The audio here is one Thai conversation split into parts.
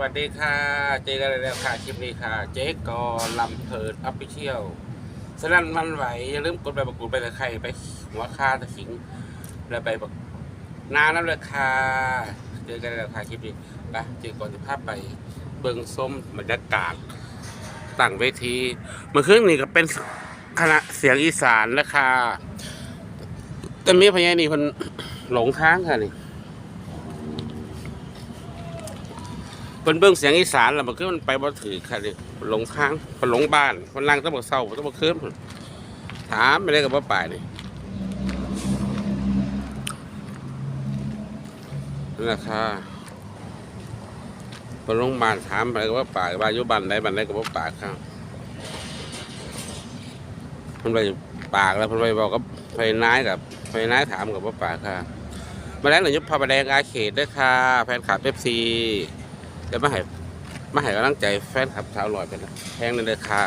วัสดีค่ะ เจอกันแล้วค่ะคลิปนี้ค่ะ เจ๊กอลำเพลินออฟฟิเชียลสนั่นมันไหว อย่าลืมกดไปประกูดไปตะไคร่ไปหัวคาตะขิง แล้วไปบักนานแล้วเลยค่ะ เจอกันแล้วค่ะคลิปนี้ไปเจอก่อนจะพาพไปเบิงส้มบรรยากาศต่างเวทีเมื่อคืนนี้ก็เป็นคณะเสียงอีสานแล้วค่ะแต่มีพญานี่คนหลงทางค่ะนี่ เพิ่นเบิ่งเสียงอีสานแล้วมันคือมันไปบ่ถือค่ะนี่หลงทางเพิ่นหลงบ้านเพิ่นนั่งต้องบ่เศร้าต้องบ่คืนพุ่นถามไปได้ก็บ่ไปนี่นั่นแหละค่ะเพิ่นลงบ้านถามไปก็บ่ไปว่าอยู่บ้านใดบ้านใดก็บ่ปาครับเพิ่นไปปากแล้วเพิ่นไปบอกกับไฟน้ายกับไฟน้ายถามกับบ่ปาค่ะมาแล้วหนูยุบพระปแดงอาเขตด้วยค่ะ แฟนคลับ FC เดี๋ยวมาให้มาให้กำลังใจแฟนคลับสาวลอยเป็นแพงในราคา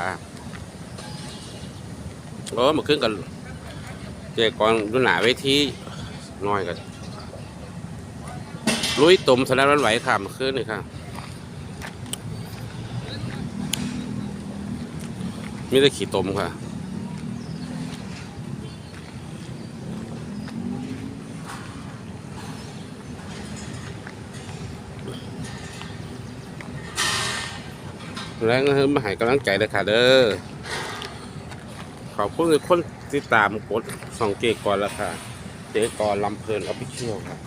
โอ้มาขึ้นกันเจกอนดูหนาเวทีน้อยกันลุยตุ่มสนามรันไหวค่ะมาขึ้นนี่ค่ะมีแต่ขี่ตุ่มค่ะ แล้วก็มาให้กำลังใจเลยค่ะเด้อขอบคุณทุกคนที่ตามกดสองเกกก่อนล้วค่ะ เจก่อนลำเพลินออฟฟิเชียลค่ะ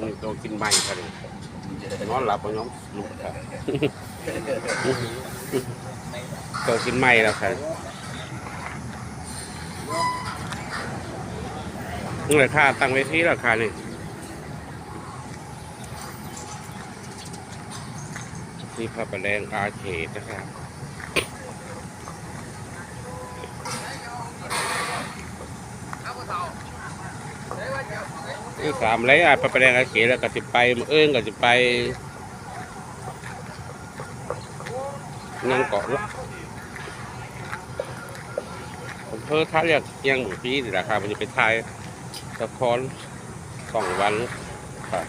นี่ตัวกินใหม่ค่ะนี่นอนหลับไปน้องลุกค่ะตัวกินใหม่แล้วค่ะนี่เลยค่ะตั้งเวทีแล้วค่ะนี่ ที่พระประแดงอาเขตนะครับนี่สามไรอะพระประแดงอาเขตแล้วก็จะไปมื้องก็จะไปนั่งเกาะละผมเพิ่งท่าเรียกเอียังหมูปีนี่แหละครับมันจะไปไทยตะคอนสองวันครับ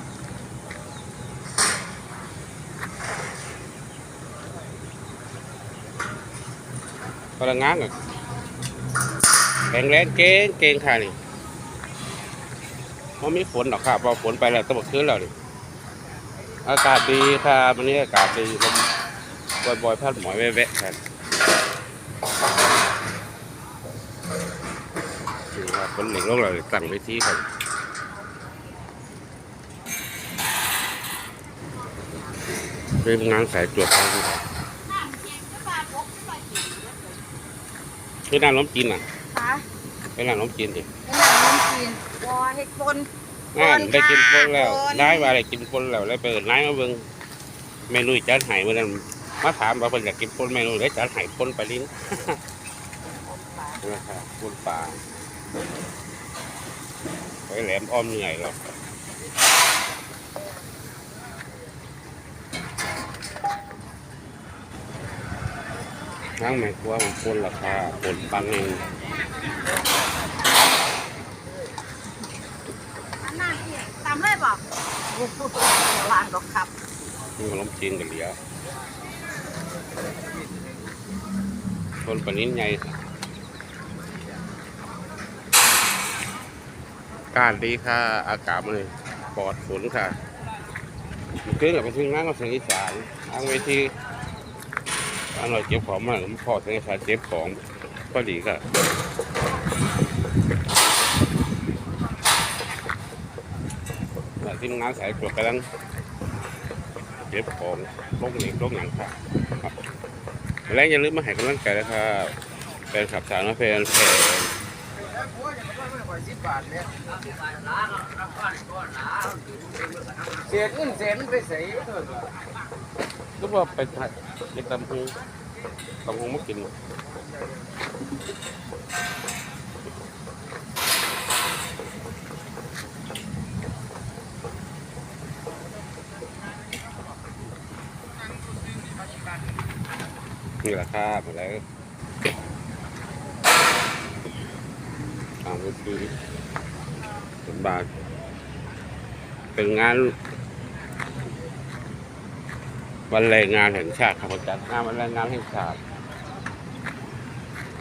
พลังงานอะแข็งแรงเก่งเก่งค่ะนี่มันมีฝนหรอกครับพอฝนไปแล้วต้องคืนแล้วนี่อากาศดีค่ะวันนี้อากาศดีลมบ่อยๆพัดหมอยแวะๆครับนี่ครับฝนหนึ่งลงเราตั้งไว้ที่ครับเป็นงานสายตรวจครับ คือน้ำล้มจีนอะค่ะเป็นน้ำล้มจีนดิเป็นหนังน้ำจีนวอเห็ดปนงานได้กินปนแล้วปนได้มาได้กินปนแล้วแล้วเปิดนายมาเบิ่งเมนูจัดไห้เมื่อนั้นมาถามว่าเพิ่นอยากกินปนเมนูได้จัดไห้ปนไปลิ้นนะครับปนป่าไปแหลมอ้อมเหนื่อยแล้ว ทั้งแม่ครัวมันปนราคาปนปังเองอันนั้นอีกตามเลยบอกโอ้โหวางดอกครับนี่ขนมจีนกันเหลียวปนปลานิ้นใหญ่ค่ะอากาศดีค่ะ อากาศมันเลยปลอดฝนค่ะเกินกับไปถึงนั่งกับเสียงอีสานนั่งเวที อร่อยเจ็บของมากผมพอเสียงอีสาเจ็บของก็ดีค่ะแล้วทีมงานสายตรวจกำลังเจ็บของโรคเหล็กโรคหนังค่ะแล้วอย่าลืมมาให้กำลังใจนะครับแฟนขับสาวน้องแฟนแฟนเสียเงินเสียมันไปใส่ ก็ว่าไปถ่ายไปตำหูตำหูมากินนี่แหละครับแล้วตามก็คือเป็นบาทเป็นงาน วันแรงงานแห่งชาติครับจัดงานวันแรงงานแห่งชาติ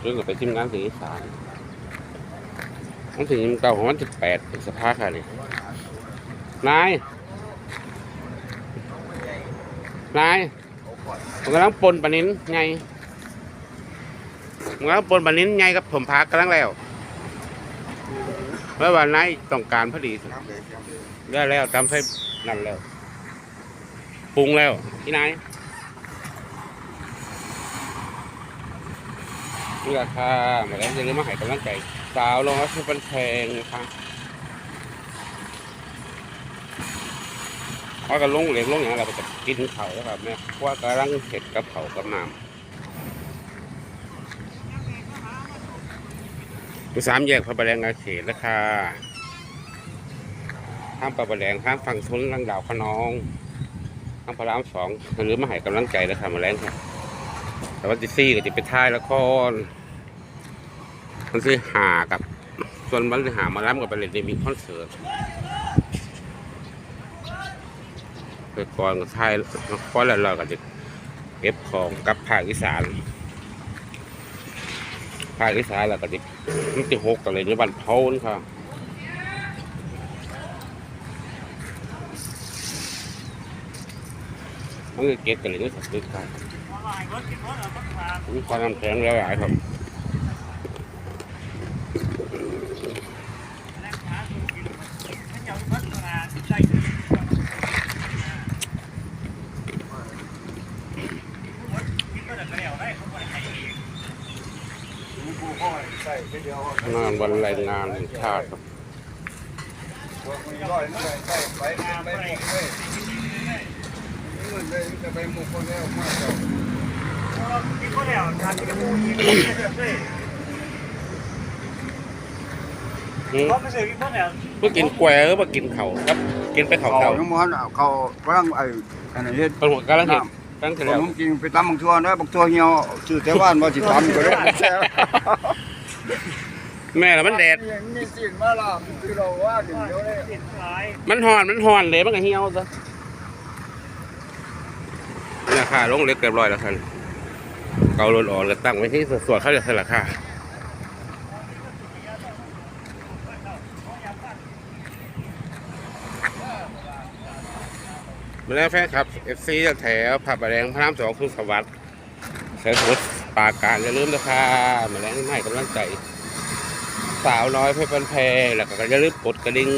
ซึ่งก็เป็นทีมงานสีสานวันที่ยี่สิบเก้าของวันที่แปดพฤษภาค่ะนี่นาย นายผมกำลังปนปนิ้นไงผมกำลังปนปนิ้นไงกับผมพักกำลังแล้วเมื่อวานนายต้องการพอดีได้แล้วตามใส่นั่นแล้ว ปรุงแล้ว ที่นายนี่ราคามาแล้วจะเริ่มมาให้กำลังใจสาวลงแล้วคือเป็นแพงนะคะเพราะกันลงเหลวลงอย่างเราจะกินเขาแล้วครับเนี่ยว่ากำลังเห็ดกับเขากับน้ำดูสามแยกพระประแดงอาเขตราคาข้ามพระประแดงข้ามฝั่งทุนลังดาวขนอง ข้ามพรามสองหรือมาให้กำลังใจแล้วค่ะมาแรงครับแต่วันที่สี่ก็จะไปถ่ายละครมันสิหากับ ส่วนวันที่หามาล้ำกับไปเล่นในมีคอนเสิร์ตไปก่อนก็ถ่ายละครแล้วเราก็จะเก็บของกับภาคอีสานภาคอีสานแล้วก็จะมันจะหกกันเลยในวันเผานี่ค่ะมันก็เก็บกันเลยนี่สักทีครับมีความแข็งหลายๆครับ งานวันแรงงานแห่งชาติครับอืมเขาไม่ใช่กินพวกเนี่ยเพื่อกินแกวหรือว่ากินเขาครับ กินไปเขาเขาเขาทั้งหมดเขากำลังไอ้อันนี้เฮ็ดเป็นหัวกำลังเห็นกำลังเห็นผแล้วมกินไปตำบักทั่วนะบักทั่วเหี่ยวชื่อแต่ว่านว่าสิตำก็ได้แซ่บแม่ละมันแดดมีสิ่งมาล่ะคือเราว่าถึงเดี๋ยวนี้ติดหลายมันหอนมันหอนเลยมันก็เหี่ยวซะนี่ ราคาลงเล็กเรียบร้อยแล้วท่านเกาลนออกแล้วตั้งไว้ที่ส่วนเขาจะเสราคามาแล้วแฟนครับเอฟซีจากแถวผับประแดงพระรามสองคุณสวัสดิ์เสรสมุทรปาการอย่าลืมนะคะมาแล้วให้กำลังใจ สาวน้อยเพชรบันแพงแล้วก็อย่าลืมกดกระดิ่ง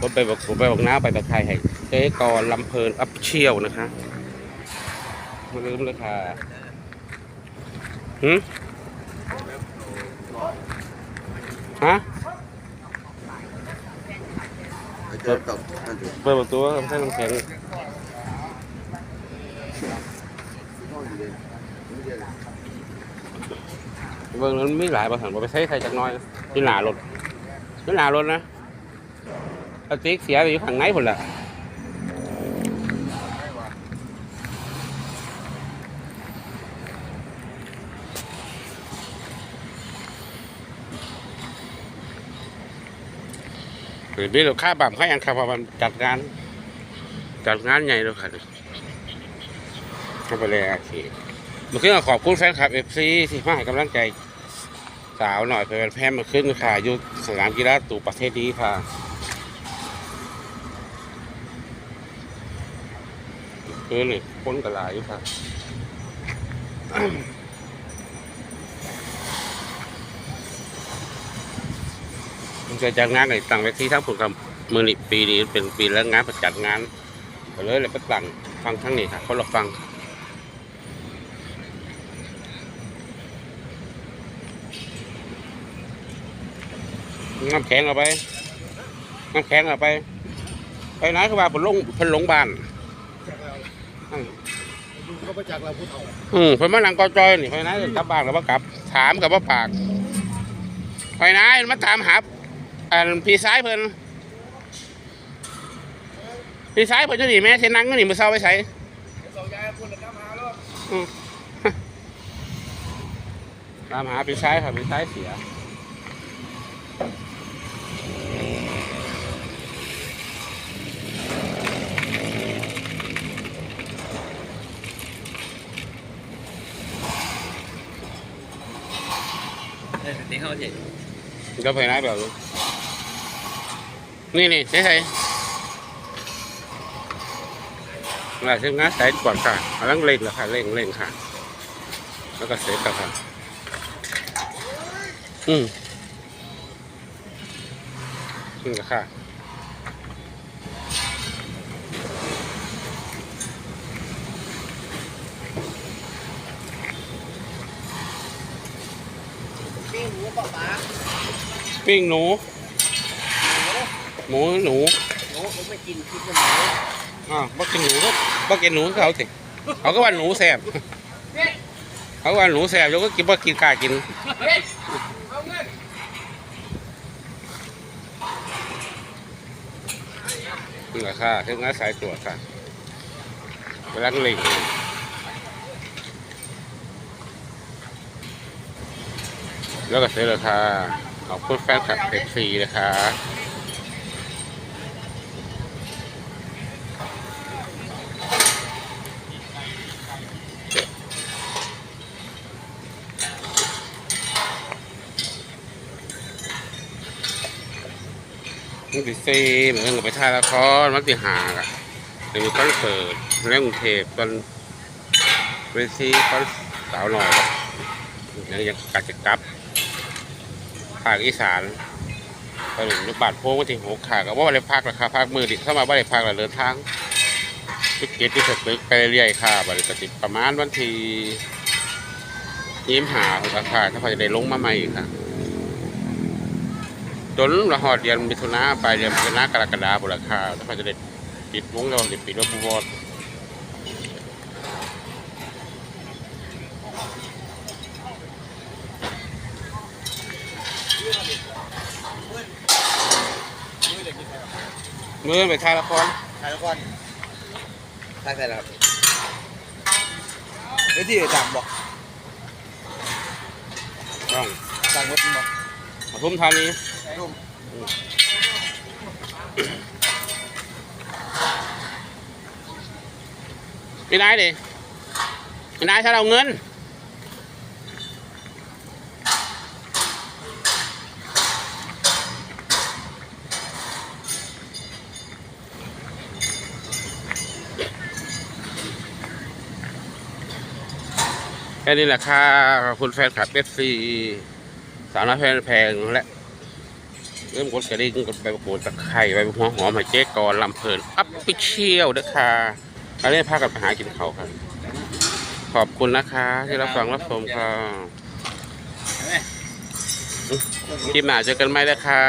กดไปบอกกดไปบอกน้าไปตะไคร้ให้เจ๊กรลำเพลินอัพเชี่ยวนะคะ ลืมเลยค่ะหืมฮะเปิดประตูให้น้ำแข็งเบิ่งนั้นไม่หลายประสันบ่ไปใช้ใครจักหน้อยที่หนารถที่หนารถนะกระติกเสียไปอยู่ข้างในพุ่นละ หรือพี่เราค่าบั่มค่ายังค่าบั่มจัดงานจัดงานใหญ่เลยค่ะเข้าไปเลยโอเคเมื่อกี้ก็ขอบคุณแฟนคลับเอฟซีที่มาให้กำลังใจสาวหน่อยไปเป็นแพร่มาขึ้นค่ะอยู่สนามกีฬาตู่ประเทศดีค่ะคือหนี่งคนกระลายอยู่ค่ะ มันจะจัดงานในต่างเวทีทั้งผลกับมือนี่ปีนี้เป็นปีแรกงานประจัดงานก็เลยเลยไปตั้งฟังทั้งนี้ค่ะคนละฟังน้ำแข็งเอาไปน้ำแข็งเอาไป ไปไหนเขาว่าเพิ่นลงเพิ่นลงบ้านอืมไปจากเราพูดเอาอืมเพิ่นมานั่งกอจอยนี่ไปไหนกลับบ้านแล้วบ่กลับ ถามกับว่าปาก ไปไหนมาถามหา อันพีซ้ายเพิ่นพีซ้ายเพิ่นจะหนีแม่เส้นนังก็หนีมือเศร้าไปใส่ตามหาพี่ซ้ายครับพี่ซ้ายเสียเฮ้ยนี่เขาเจ็บยังไฟไห你看เปล่าลูก？ นี่นี่ใช่ใช่หลายทีมงาใส่ก่อนค่ะกำลังเร่งแล้วค่ะเร่งเร่งค่ะ แล้วก็เสร็จแล้วค่ะ อืมนี่ค่ะปิ้งหมูปลาปลาปิ้งหนู หมูหนูหมูผมไม่กินคิดว่าหมูอ่าวบ่กินหนูก็บ่กินหนูก็เขาสิเขาก็ว่าหนูแสบเขาก็ว่าหนูแสบยกก็กินบ่กินกล้ากินนี่แหละค่ะถึงงานสายตรวจค่ะกำลังเล็งแล้วก็เสร็จแล้วค่ะขอบคุณแฟนคลับเพจฟรีนะคะ มันติซีเหมือนกับไปถ่ายละครมันติหากอะจะมีคอนเสิร์ตในกรุงเทพตอนเวทีคอนสาวหน่อยยังยังกัดจะกลับภาคอีสานไปถึงบาทโพงวันที่หกขาก็ว่าอะไรพักราคาพักมือดิเข้ามาว่าอะไรพักแล้วเดินทางทิเกตที่สตึกไปเรื่อยๆค่ะบริษัทประมาณวันที่ยิ้มหางราคาถ้าพอจะได้ลงมาใหม่อีกค่ะ จนละหอดเดือนมิถุนาปลายเดือนมิถุนากรกฎาบุราคาแล้วก็จะได้ปิดวงเราจะปิดว่าบุวอดเมื่อไปถ่ายละครถ่ายละครถ่ายเสร็จแล้วครับเฮ้ยที่ต่างบอกต้องต่างรถบอก ปทุมธานีไม่ได้ดิไม่ได้ถ้าเราเงินแค่นี้แหละค่ะขอบคุณแฟนคลับเอฟซีาวน้อยแพงแพงและเริ่มกดกระดิ่งกดใบมะกรูดตะไคร้ใบหัวหอมหอยเจ๊กอนลำเพลินอัพไปเชี่ยวด้วยค่ะอันนี้พากันไปหากินเขาครับ ขอบคุณนะคะ ที่รับฟังรับชมค่ะคลิปหน้าเจอกันไหมนะคะ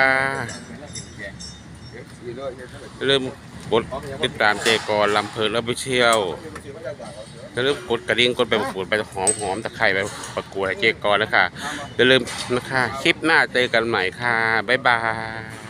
อย่าลืมกดติดตามเจกอนลำเพลินแล้วไปเชี่ยว อย่าลืมกดกระดิ่งกดใบมะกรูดใบหอมหอมตะไคร้ใบประกรูดให้เจกอนนะคะอย่าลืมนะคะคลิปหน้าเจอกันใหม่ค่ะบ๊ายบาย